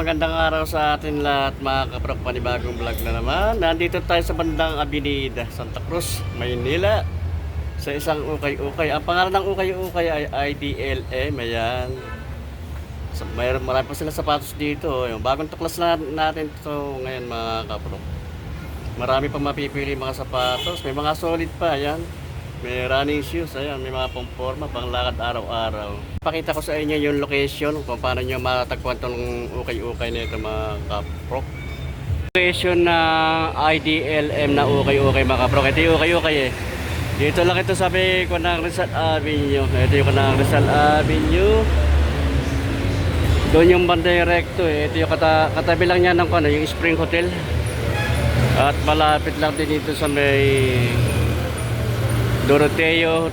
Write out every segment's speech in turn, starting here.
magandang araw sa atin lahat mga kaprok panibagong vlog na naman. Nandito tayo sa bandang Avenida, Santa Cruz, Maynila. Sa isang ukay-ukay. Ang pangalan ng ukay-ukay ay IDLM. Ayan. So, mayroon marami pa sila sapatos dito. Yung bagong tuklas na natin to ngayon mga kaprok. Marami pa mapipili mga sapatos. May mga solid pa. Ayan. May running shoes, ayan, may mga pamporma, panglakad araw-araw. Pakita ko sa inyo yung location kung paano nyo matatagpuan itong ukay-ukay na ito mga kaprok. Location na IDLM na ukay-ukay mga kaprok. Ito yung ukay-ukay eh. Dito lang ito sabi ko ng Rizal Avenue. Ito yung ng Rizal Avenue. Doon yung banda recto eh. Ito yung kata katabi lang niya ng ano, yung Spring Hotel. At malapit lang din dito sa may Doroteo.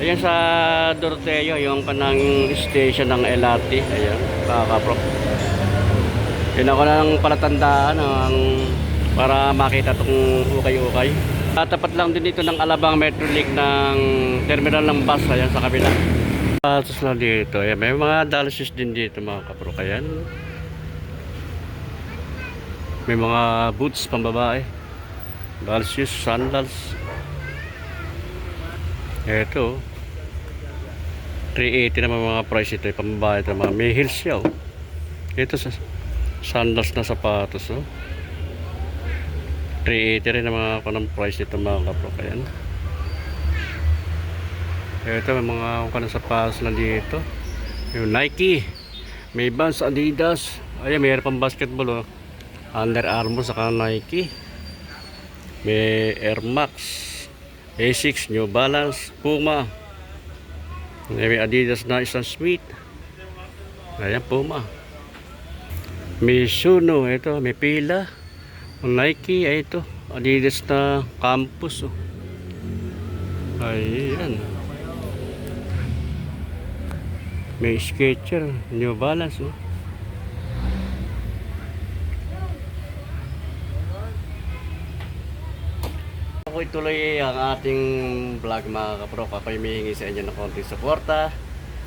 Ayan sa Doroteo, yung kanang station ng LRT. Ayan, kakapro. Yun ako ng palatandaan ang para makita itong ukay-ukay. Tapat lang din dito ng Alabang Metro Link ng terminal ng bus. Ayan sa kabila. Tapos na dito. Ayan, may mga dialysis din dito mga kapro. Ayan. May mga boots pang babae. Dialysis, sandals. Ito. 380 naman mga price ito. Pambahay ito. Mga may heels siya. Oh. Ito sa sandals na sapatos. Oh. 380 rin ang mga kanang price ito mga kaprok. Ayan. Ito may mga kanang sapatos na dito. Yung Nike. May Vans, Adidas. Ayan, mayroon pang basketball. Oh. Under Armour saka Nike. May Air Max. A6, New Balance, Puma. May Adidas na isang Smith. Ayan, Puma. Mizuno, ito, may pila. Nike, ay ito. Adidas na campus. Oh. Ayan. May Skechers, New Balance. Oh. Ako ituloy ang ating vlog mga kaprok. Ako ay humihingi sa inyo ng konting suporta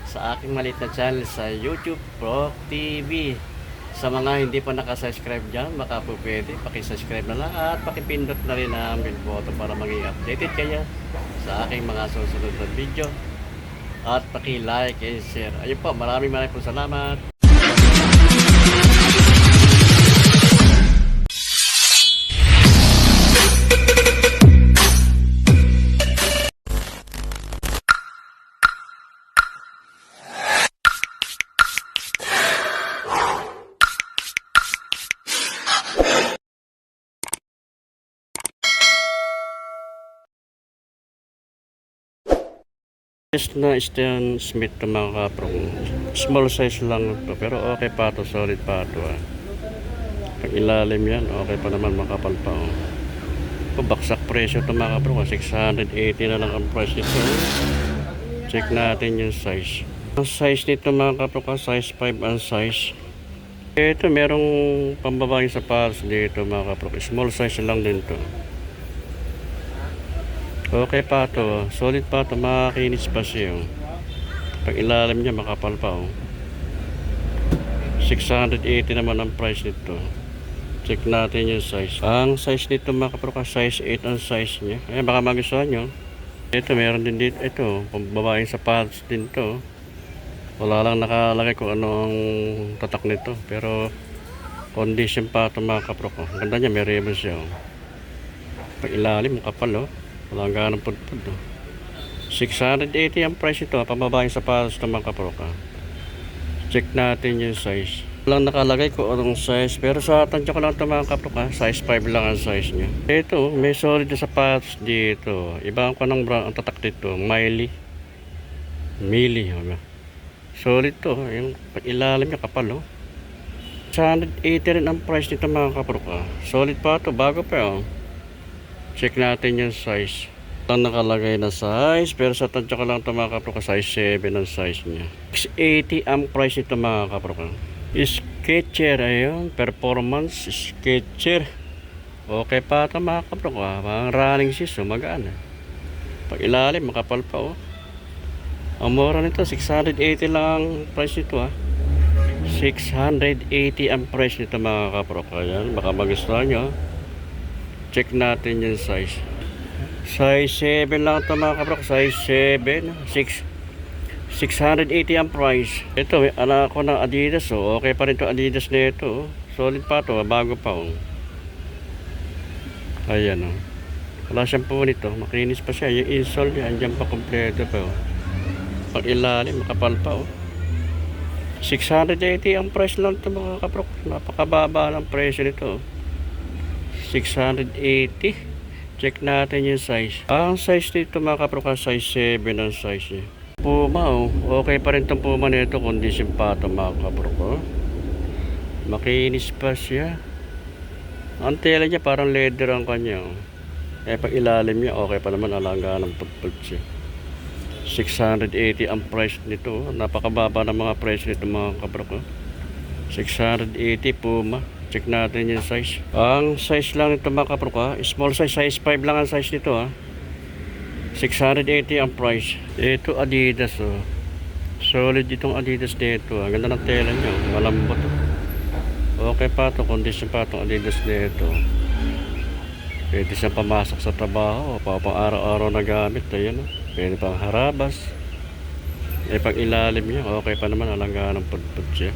sa aking maliit na channel sa YouTube Pro TV. Sa mga hindi pa nakasubscribe dyan, baka po pwede, pakisubscribe na lang at pakipindot na rin ang bell button para maging updated kayo sa aking mga susunod na video. At paki-like and share. Ayun po, maraming maraming po salamat. Yes na Stan Smith na mga kaprong. Small size lang to pero okay pa to, solid pa to ah. Pag ilalim yan, okay pa naman makapal pa oh. Oh, baksak presyo to mga kaprong, ah. 680 na lang ang price nito. Check natin yung size. Ang size nito mga kaprong, size 5 ang size. Ito merong pambabaeng sapatos dito mga kaprong. Small size lang din to. Okay pa to. Solid pa to. Makakinis pa siya. oh. Pag ilalim niya, makapal pa. Oh. 680 naman ang price nito. Check natin yung size. Ang size nito mga kaproka, size 8 ang size niya. Ayan, baka magustuhan nyo. Ito, meron din dito. Ito, pambabaeng sapatos din to. Wala lang nakalagay kung ano ang tatak nito. Pero, condition pa ito mga kaproka. Ang ganda niya, may ribbon siya. Oh. Pag ilalim, kapal oh. Wala ang ganang pudpud. Oh. 680 ang price ito. Pambabaeng sapatos ng mga kaproka. Check natin yung size. Walang nakalagay kung anong size. Pero sa tansya ko lang ito mga kaproka. Size 5 lang ang size niya. Ito, may solid na sapatos dito. Iba ko ng brand ang tatak dito. Miley. Mili. Ano. Solid to. Yung ilalim niya kapal. Oh. 680 rin ang price nito mga kaproka. Solid pa to Bago pa oh. Check natin yung size. Ang nakalagay na size, pero sa tansya ko lang ito mga kaproka, size 7 ang size niya. 680 ang price ito mga kaproka. Sketcher, ayun, performance, sketcher. Okay pa ito mga kaproka, mga running shoes, oh, magaan. eh. Pag ilalim, makapal pa oh. Ang mura nito, 680 lang ang price nito ah. 680 ang price nito mga kaprok. Ayan, baka magustuhan nyo. Check natin yung size. Size 7 lang ito mga kaprok. Size 7. 6. 680 ang price. Ito, anak ko ng Adidas. Oh. Okay pa rin to Adidas na ito. Oh. Solid pa to. Bago pa. Oh. Ayan. Oh. Wala siyang po nito. Makinis pa siya. Yung insole niya. Andyan pa kompleto pa. Oh. Pag ilalim, makapal pa. Oh. 680 ang price lang ito mga kaprok. Napakababa ng presyo nito. 680. Check natin yung size. Ang size dito mga kaprok, ah, size 7 ang size niya. Puma oh. Okay pa rin itong Puma nito. Condition pa ito mga kaprok. Oh. Makinis pa siya. Ang tela niya parang leather ang kanya. Oh. Eh pag ilalim niya, okay pa naman alaga ng pagpag siya. 680 ang price nito. Napakababa ng mga price nito mga kabrok. oh. 680 Puma. Check natin yung size. Ang size lang nito mga kabrok. ah, Small size. Size 5 lang ang size nito. Ha. 680 ang price. Ito Adidas. Oh. Solid itong Adidas dito. Ang ganda ng tela niya. Malambot. oh. Okay pa to Condition pa itong Adidas dito. Pwede siyang pamasok sa trabaho. Pa pang araw-araw na gamit. Ayan. oh. Pwede pang harabas. Eh pag ilalim niya, okay pa naman alangga ng pudpud siya.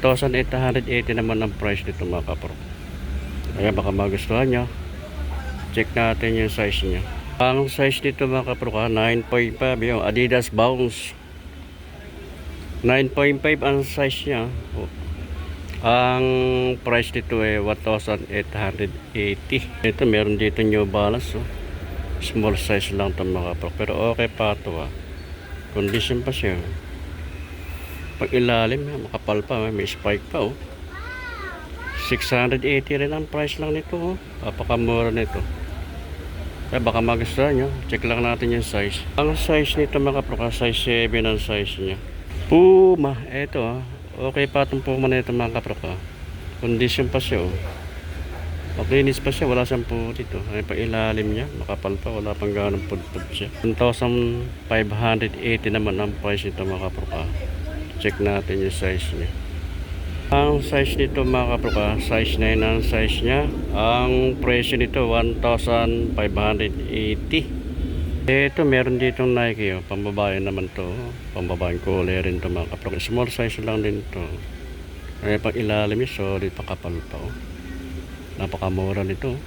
1,880 naman ang price nito mga kapro. Kaya baka magustuhan nyo. Check natin yung size niya. Ang size nito mga kapro ka, 9.5 yung Adidas Bounce. 9.5 ang size niya. Oh. Ang price nito ay 1,880. Ito meron dito New Balance. Oh small size lang ito mga kapro pero okay pa ito ah condition pa siya pag ilalim makapal pa may spike pa oh. 680 rin ang price lang nito oh. Papakamura nito. Kaya baka magustuhan nyo. Check lang natin yung size. Ang size nito mga kapro ka size 7 ang size niya. Puma eto ah okay pa itong Puma na ito mga kapro ka. Condition pa siya oh. Maglinis pa siya, wala siyang po dito. Ay pa ilalim niya, makapal pa, wala pang ganong pudpud siya. 1,580 naman ang price nito mga kaproka. Check natin yung size niya. Ang size nito mga kaproka, size 9 ang size niya. Ang presyo nito 1,580. Ito meron ditong Nike, oh. pambabae naman to. Pambabaeng kulay rin to mga kaproka. Small size lang din to. Ay pag ilalim niya, solid pakapal pa. Oh. Napakamura nito.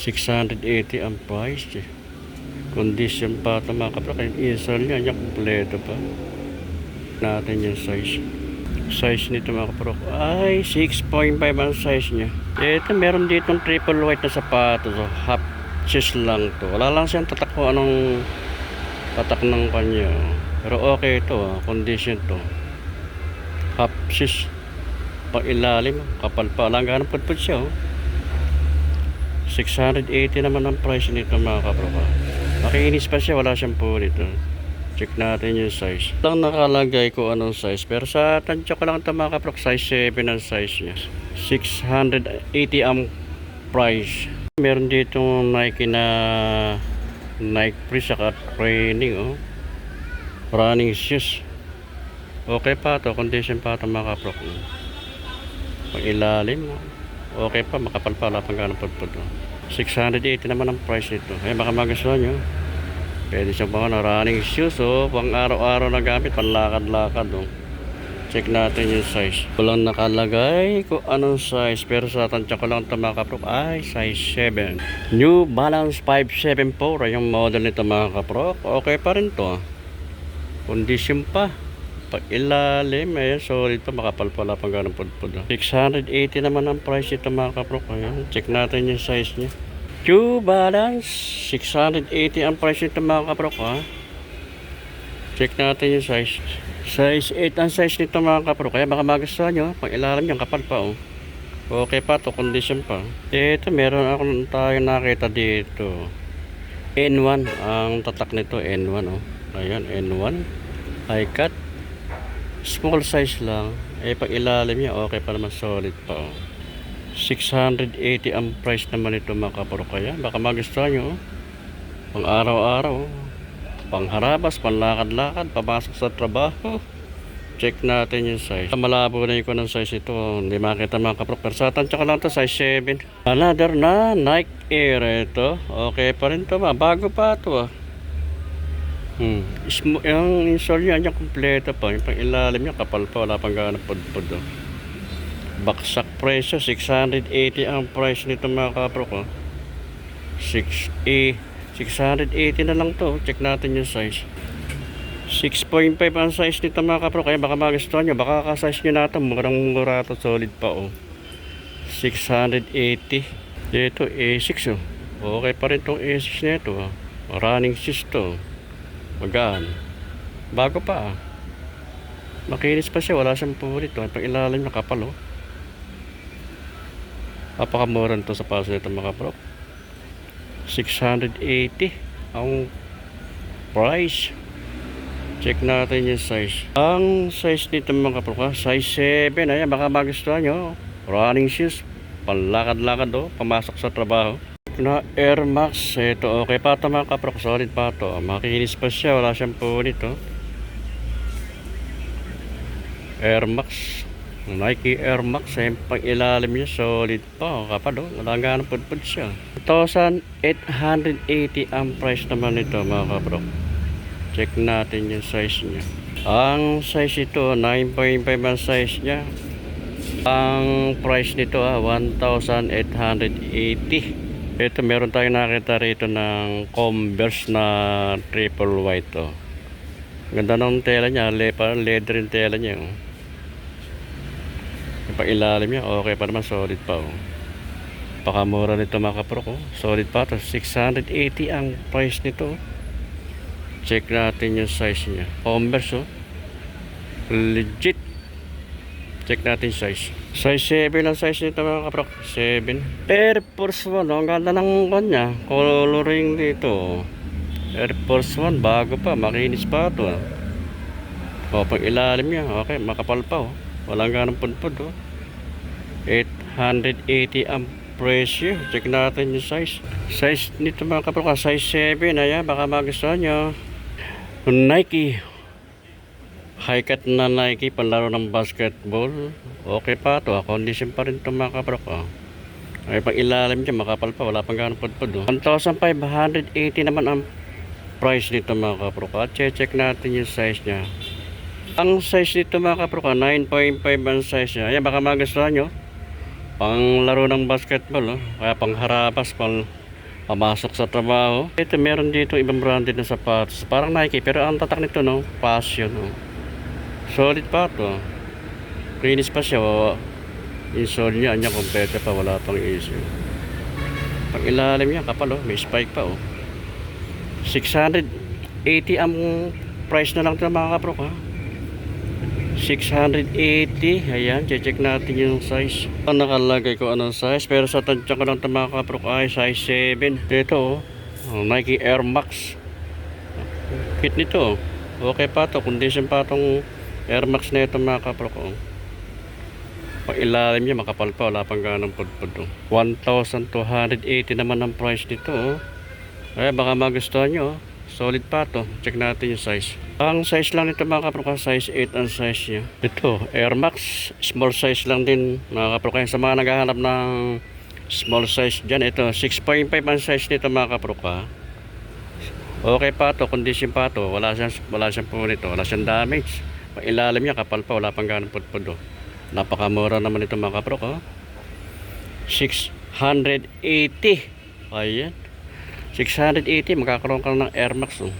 680 ang price. eh. Condition pa ito mga kapra. Kaya insole niya, niya kompleto pa. Natin yung size. Size nito mga kapra. Ay, 6.5 ang size niya. Ito, meron ditong triple white na sapatos. So, half shoes lang to. Wala lang siyang tatak ko anong tatak ng kanya. Pero okay ito, ah. condition to. Half shoes pang ilalim kapal pa lang ganang pudpud siya oh. 680 naman ang price nito mga kaproka makiinis pa siya wala siyang po nito check natin yung size. Lang nakalagay ko anong size pero sa tansya ko lang ito mga kaprok size 7 ang size niya. 680 ang price. Meron dito Nike na Nike Free saka training oh. Running shoes. Okay pa to condition pa to mga kaprok pag ilalim okay pa makapal pa wala pang ganang oh. 680 naman ang price nito. Eh baka magustuhan nyo pwede siya mga running shoes oh pang araw-araw na gamit panlakad-lakad oh. check natin yung size walang nakalagay kung anong size pero sa tansya ko lang ito mga kaprok ay size 7 New Balance 574 yung model nito mga kaprok okay pa rin to condition pa pag ilalim, ayan, solid pa, makapal pala pang ganun pudpud. ah. 680 naman ang price ito mga kaprok. Ayan, check natin yung size niya. New Balance, 680 ang price nito mga kaprok. Ha? Check natin yung size. Size 8 ang size nito mga kaprok. Kaya baka magustuhan nyo, pag ilalim yung kapal pa. Oh. Okay pa to, condition pa. Ito, meron ako tayo nakita dito. N1, ang tatak nito, N1. Oh. Ayan, N1. High cut small size lang eh pag ilalim niya okay pa naman solid pa oh. 680 ang price naman ito mga kapuro kaya baka magustuhan nyo oh. pang araw-araw oh. pang harabas, pang lakad-lakad papasok sa trabaho Check natin yung size. Malabo na ko ng size ito. Hindi makita mga kaprok. Pero sa tansya ko lang to size 7. Another na Nike Air ito. Okay pa rin to ba? Bago pa to ah. Hmm. Yung insole niya, yung kompleto pa. Yung pang ilalim niya, kapal pa. Wala pang gana pod-pod. Oh. Baksak presyo, 680 ang price nito mga kapro ko. 6 eh, 680 na lang to. Check natin yung size. 6.5 ang size nito mga kapro. Kaya baka magustuhan nyo. Baka ka-size nyo na ito. Murang mura to. Solid pa oh. 680. Dito A6 oh. Okay pa rin tong A6 na ito. Oh. Running sis to. Magaan. Bago pa ah. Makinis pa siya. Wala siyang pulit. Oh. Pag ilalim na kapal oh. Napakamura to sa paso nito mga bro. 680 ang price. Check natin yung size. Ang size nito mga ha? size 7. Ayan, baka magustuhan nyo. Running shoes. Palakad-lakad oh. Pamasok sa trabaho. Na Air Max. Ito okay pa ito mga kapro. Solid pa ito. Makinis pa siya. Wala siyang punit oh. Air Max. Nike Air Max, eh, pang ilalim niya, solid pa. Oh, kapad, oh. Wala nga ng pudpud siya. 1,880 ang price naman nito, mga kapro. Check natin yung size niya. Ang size ito, 9.5 ang size niya. Ang price nito, ah, 1,880. Ito, meron tayong nakita rito ng Converse na triple white, oh. Ganda ng tela niya, leather yung tela niya, oh. Yung pang niya, okay pa naman, solid pa oh. Pakamura nito mga kapro ko. Solid pa to. 680 ang price nito. oh. Check natin yung size niya. Converse oh. Legit. Check natin size. Size 7 ang size nito mga kapro. 7. Air Force 1 oh. Ang ganda ng kanya. Coloring dito oh. Air Force 1 bago pa. Makinis pa to ah. O, pag ilalim niya, okay, makapal pa oh. Walang ganang pudpud oh. 880 ang presyo. Check natin yung size. Size nito mga kapro size 7. Ayan, baka magustuhan nyo. Nike. High cut na Nike, panlaro ng basketball. Okay pa to, ah. condition pa rin ito mga kapro ko. Ay, pag ilalim dyan, makapal pa, wala pang ganang pudpud oh. 1,580 naman ang price nito mga. At check natin yung size niya. Ang size nito mga kapro ka, 9.5 ang size niya. Ayan, baka magustuhan nyo. Pang laro ng basketball, oh. kaya pang harapas, pang pamasok sa trabaho. Ito, meron dito ibang branded na sapatos. Parang Nike, pero ang tatak nito, no? Passion, oh. Solid pa to. Linis pa siya, oh. Insole niya, anya kompleto pa, wala pang issue. Pang ilalim niya, kapal, oh. May spike pa, oh. 680 ang price na lang ito mga kapro, ha? 680 ayan check natin yung size ang nakalagay ko anong size pero sa tansya ko lang ito mga kaprok ay size 7 dito oh, Nike Air Max fit nito oh. okay pa to condition pa tong Air Max na ito mga kaprok oh. pag ilalim niya makapal pa wala pang ganang pudpud oh. 1,280 naman ang price nito oh. ay baka magustuhan nyo oh. Solid pa to. Check natin yung size. Ang size lang nito mga kaproka, size 8 ang size niya. Ito, Air Max. Small size lang din mga kaproka. Sa mga naghahanap ng small size dyan, ito, 6.5 ang size nito mga kaproka. Okay pa to, condition pa to. Wala siyang, wala siyang po nito. Wala siyang damage. Ilalim niya, kapal pa. Wala pang ganang pudpud. oh. Napakamura naman ito mga kaproka. 680. Ayan. 680 magkakaroon ka ng Air Max oh.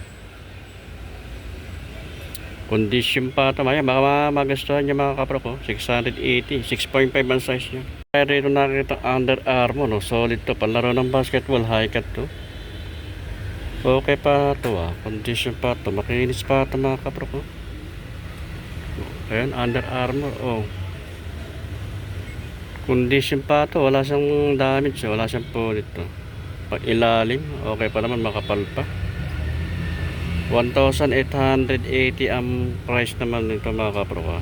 condition pa ito maya baka magustuhan niya mga kapro ko 680 6.5 ang size niya. Kaya rito nakikita Under Armour no? solid to palaro ng basketball high cut to. Okay pa to ah. Condition pa to makinis pa ito mga kapro ko ayan Under Armour oh. Condition pa to wala siyang damage wala siyang pulit to ilalim okay pa naman makapal pa 1,880 ang price naman nito mga kapro ka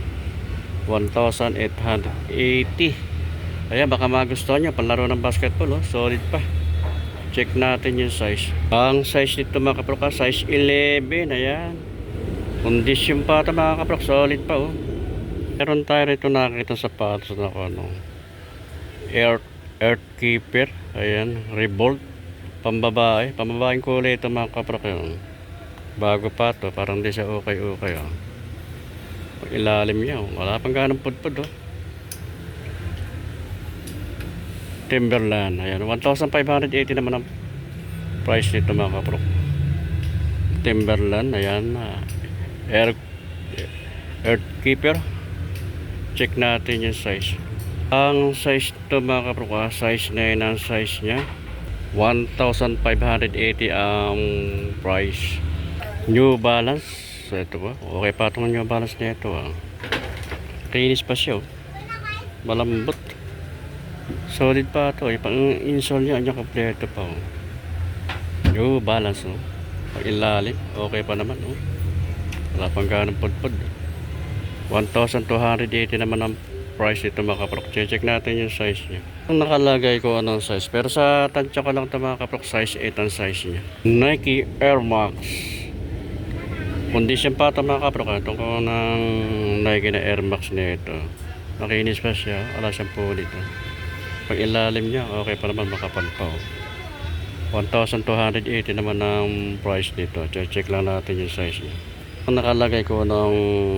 1,880 ayan baka magustuhan nyo palaro ng basketball oh. solid pa check natin yung size ang size nito mga kapro ka size 11 ayan condition pa ito mga kapro solid pa oh Meron tayo rito nakakita sa patos na ano. Earth, Earth Keeper. Ayan. Revolt. Pambabae. Pambabaeng kulay ito mga kaprok yun. Bago pa to. Parang di siya okay-okay. Oh. Pag ilalim niya. Oh. Wala pang ganang pudpud. Oh. Timberland. Ayan. 1,580 naman ang price nito mga kaprok. Timberland. Ayan. ah, Air, Earth Keeper. Check natin yung size. Ang size to mga kaprok, ah, size 9 ang size niya. 1,580 ang price. New Balance. Ito ba? Okay pa itong New Balance na ito. Ah. Kinis pa siya. oh. Malambot. Solid pa ito. Yung pang insole niya, niya kompleto pa. Oh. New Balance. Oh. Pag ilalim, okay pa naman. Oh. Wala pang ganong pudpud. 1,280 naman ang price nito mga kaprok. Check natin yung size niya. Ang nakalagay ko anong size. Pero sa tansya ko lang ito mga kaprok, size 8 ang size niya. Nike Air Max. Condition pa ito mga kaprok. Ito ko ng Nike na Air Max na ito. Makinis pa siya. Wala siyang oh. Pag ilalim niya, okay pa naman makapal pa. oh. 1,280 naman ang price nito. Check lang natin yung size niya. Ang nakalagay ko ng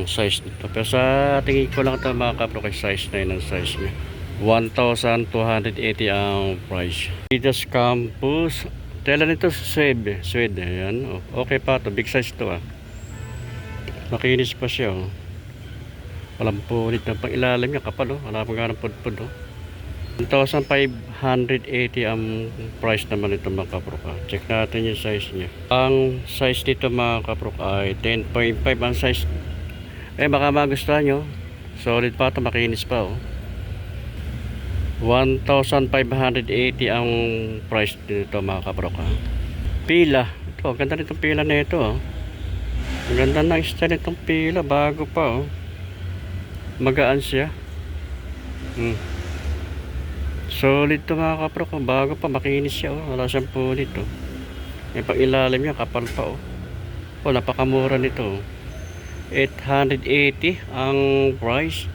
size nito. Pero sa tingin ko lang ito mga kapro kay size 9 ang size niya. 1,280 ang price. Adidas Campus. Tela nito Suede. Suede. Ayan. Okay pa to Big size to ah. Makinis pa siya. Oh. Walang pulit na pang ilalim niya. Kapal oh. Wala pang ganang pudpud oh. 1,580 ang price naman ito mga kaprok. ah. Check natin yung size niya. Ang size dito mga kaprok ay 10.5 ang size. Eh baka magustuhan nyo. Solid pa ito, makinis pa oh. 1,580 ang price dito mga kaprok. ah. Pila. Ito, ang ganda nitong pila na ito. Oh. Ang ganda ng style nitong pila. Bago pa oh. Magaan siya. Hmm. Solid to mga kapro ko. Bago pa, makinis siya. Oh. Wala siyang pulit. Oh. Yung ilalim niya, kapal pa. Oh. Oh, napakamura nito. oh. 880 ang price.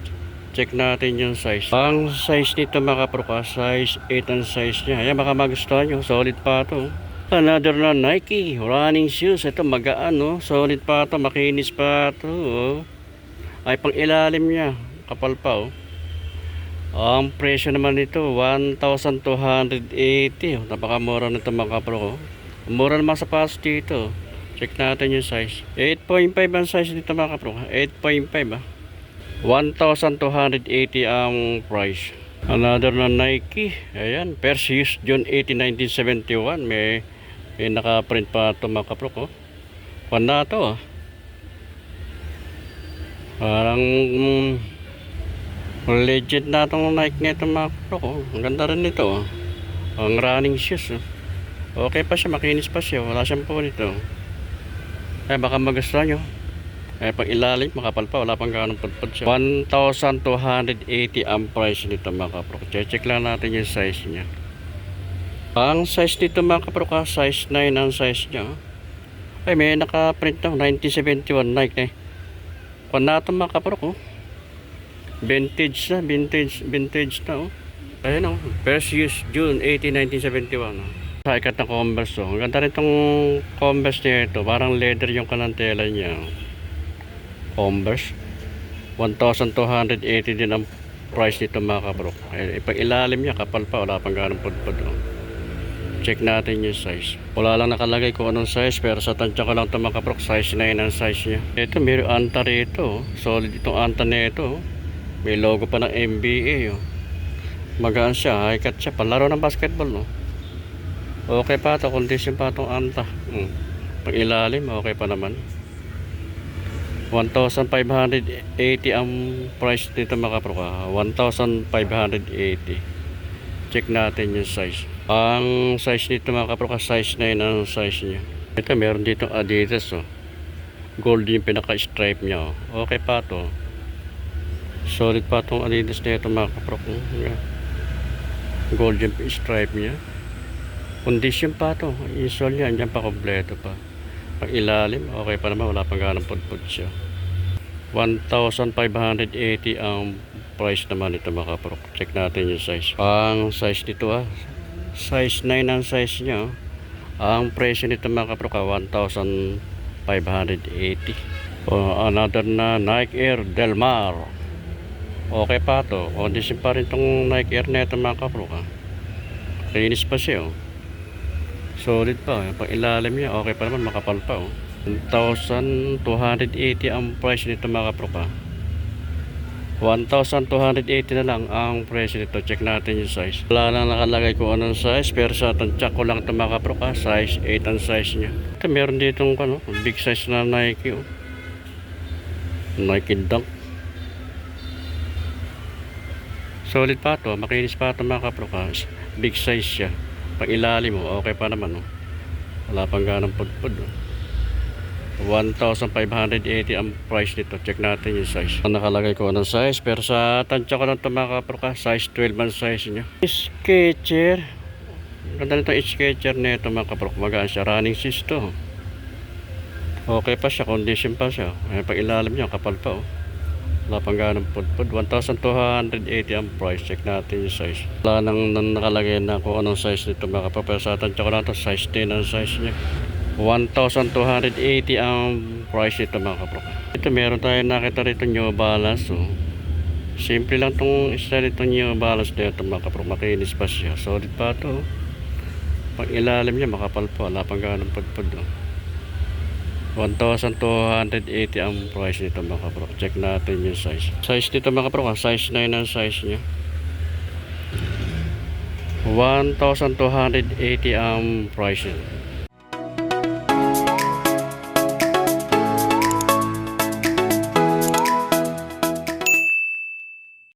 Check natin yung size. Ang size nito mga kapro ko, size 8 ang size niya. Ayan, baka magustuhan nyo. Solid pa to. Another na Nike running shoes. Ito magaan, no? Solid pa to, makinis pa to. Oh. Ay, pang ilalim niya. Kapal pa, oh. Ang presyo naman nito, 1,280. Napakamura nito mga kapro ko. Mura naman sa pass dito. Check natin yung size. 8.5 ang size nito mga kapro. 8.5 ah. 1,280 ang price. Another na Nike. Ayan. Perseus June 18, 1971. May, may naka-print pa ito mga kapro ko. Pan na ito ah. Parang mm, legit na itong Nike na itong mga kapro ko. Ang ganda rin nito. oh. Ang running shoes. oh. Okay pa siya, makinis pa siya. Wala siyang po nito. Eh baka magustuhan nyo. Eh pag ilalim, makapal pa. Wala pang ganong pudpud siya. 1,280 ang price nito mga kapro. Check lang natin yung size niya. Ang size nito mga kapro ka, size 9 ang size niya. oh. Ay may naka-print na 1971 Nike eh. Kung na ito mga kapro ko. Vintage na, vintage, vintage na oh. Ayun oh, Perseus June 18, 1971 oh. Sa ikat na Converse oh. Ang ganda rin itong Converse niya ito. Parang leather yung kanantela niya. oh. Converse. 1,280 din ang price nito mga kabro. Pag niya, kapal pa. Wala pang ganong pudpud oh. Check natin yung size. Wala lang nakalagay kung anong size pero sa tansya ko lang ito mga kaprok. Size 9 ang size niya. Ito, may anta rito. oh. Solid itong anta na ito. oh. May logo pa ng NBA. Oh. Magaan siya. High cut siya. Palaro ng basketball. No? Okay pa ito. Condition pa itong anta. Hmm. Pag ilalim, okay pa naman. 1,580 ang price nito mga kaprok. ah. 1,580. Check natin yung size. Ang size nito mga kaprok, size 9 ang size niya. Ito meron dito Adidas oh. Gold yung pinaka-stripe niya oh. Okay pa to. Solid pa tong Adidas na ito mga kaprok. oh. Yeah. Gold yung stripe niya. Condition pa to. Insole niya, andyan pa kompleto pa. Pag ilalim, okay pa naman. Wala pang ganang pudpud siya. 1,580 ang price naman ito mga kapro. Check natin yung size. Ang size nito ah. Size 9 ang size niya. oh. Ang presyo nito mga kapro ka 1,580. Oh, another na Nike Air Del Mar. Okay pa to. Condition pa rin tong Nike Air na ito mga kapro ka. Kinis pa siya oh. Solid pa. Pag ilalim niya, okay pa naman, makapal pa oh. 1,280 ang price nito mga kapro ka. 1,280 na lang ang presyo nito. Check natin yung size. Wala lang nakalagay kung anong size. Pero sa tansyak ko lang ito mga kapro ka. Size 8 ang size niya. Ito meron dito ano, big size na Nike. Oh. Nike Dunk. Solid pa to. Makinis pa to mga kapro ka. Big size siya. Pag ilalim mo, okay pa naman. Oh. Wala pang ganang pudpud. Oh. 1,580 ang price nito. Check natin yung size. Nakalagay ko ng size. Pero sa tansya ko lang ito mga kapro ka. Size 12 ang size niya. Sketcher. Ganda nito sketcher na ito mga kapro. Magaan siya. Running shoes to. Okay pa siya. Condition pa siya. Ay, pag ilalim niya, kapal pa oh. Wala pang ganang pudpud. 1,280 ang price. Check natin yung size. Wala nang, nakalagay na kung anong size nito mga kapro. Pero sa tansya ko lang ito. Size 10 ang size niya. 1,280 ang price nito mga kapro. Ito meron tayo nakita rito New Balance. Oh. Simple lang tong isa nito New Balance na ito mga kapro. Makinis pa siya. Solid pa ito. oh. Pag ilalim niya makapal pa. Wala pang ganang pagpad. Oh. 1,280 ang price nito mga kapro. Check natin yung size. Size nito mga ah, Size 9 ang size niya. 1,280 ang price niya.